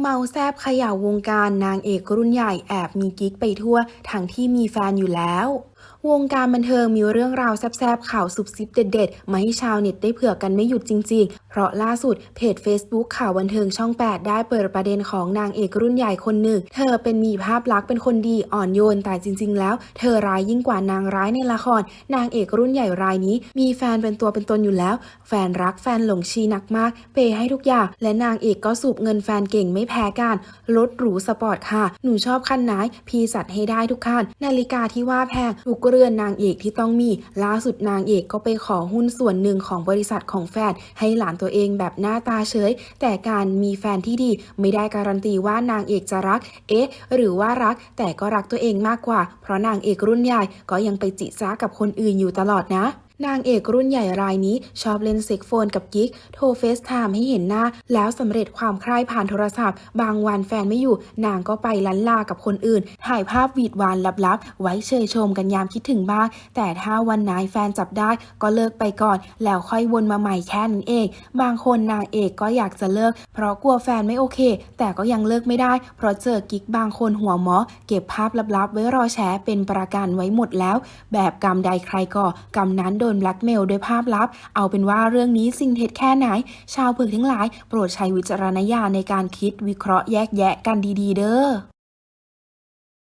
เมาแซบขย่าวงการนางเอกรุ่นใหญ่แอบมีกิ๊กไปทั่วทั้งที่มีแฟนอยู่แล้ว วงการบันเทิงมีเรื่องราวแซบๆ ข่าวสุบซิบเด็ดๆ มาให้ชาวเน็ตได้เผื่อกันไม่หยุดจริง ๆ เพราะล่าสุดเพจ Facebook ข่าวบันเทิงช่อง 8 ได้เปิดประเด็นของนางเอกรุ่นใหญ่คนหนึ่ง เธอเป็นมีภาพลักษณ์เป็นคนดีอ่อนโยน แต่จริง ๆ แล้ว เธอร้ายยิ่งกว่านางร้ายในละคร นางเอกรุ่นใหญ่รายนี้ มีแฟนเป็นตัวเป็นตนอยู่แล้ว แฟนรักแฟนหลงชีหนักมาก เปย์ให้ทุกอย่าง และนางเอกก็สูบเงินแฟนเก่งไม่แพ้กันรถหรูสปอร์ตค่ะ หนูชอบคันไหนพี่จัดให้ได้ทุกคันนาฬิกาที่ว่าแพงทุกเรือนนางเอกที่ต้องมีล่าสุดนางเอกก็ไปขอหุ้นส่วนหนึ่งของบริษัทของแฟนให้หลานตัวเองแบบหน้าตาเฉย แต่การมีแฟนที่ดีไม่ได้การันตีว่านางเอกจะรัก เอ๊ะ หรือว่ารักแต่ก็รักตัวเองมากกว่า เพราะนางเอกรุ่นใหญ่ก็ยังไปจิจ้ากับคนอื่นอยู่ตลอดนะ นางเอกรุ่นใหญ่รายนี้ชอบเล่นเซ็กโฟนกับกิ๊ก โทรเฟซไทม์ให้เห็นหน้า แล้วสำเร็จความใคร่ผ่านโทรศัพท์ บางวันแฟนไม่อยู่ นางก็ไปลันลากับคนอื่น ถ่ายภาพวีดวานลับๆ ไว้เชยชมกันยามคิดถึงบ้าง แต่ถ้าวันไหนแฟนจับได้ก็เลิกไปก่อน แล้วค่อยวนมาใหม่แค่นั้นเอง บางคนนางเอกก็อยากจะเลิก เพราะกลัวแฟนไม่โอเค แต่ก็ยังเลิกไม่ได้ เพราะเจอกิ๊กบางคนหัวหมอ เก็บภาพลับๆ ไว้รอแชร์เป็นประกันไว้หมดแล้ว แบบกรรมใดใครก่อกรรมนั้นโดดนแบล็กเมลด้วยภาพลับ เอาเป็นว่าเรื่องนี้สิ่งเท็จแค่ไหน ชาวเผือกทั้งหลาย โปรดใช้วิจารณญาณในการคิดวิเคราะห์แยกแยะกันดี ๆ เด้อ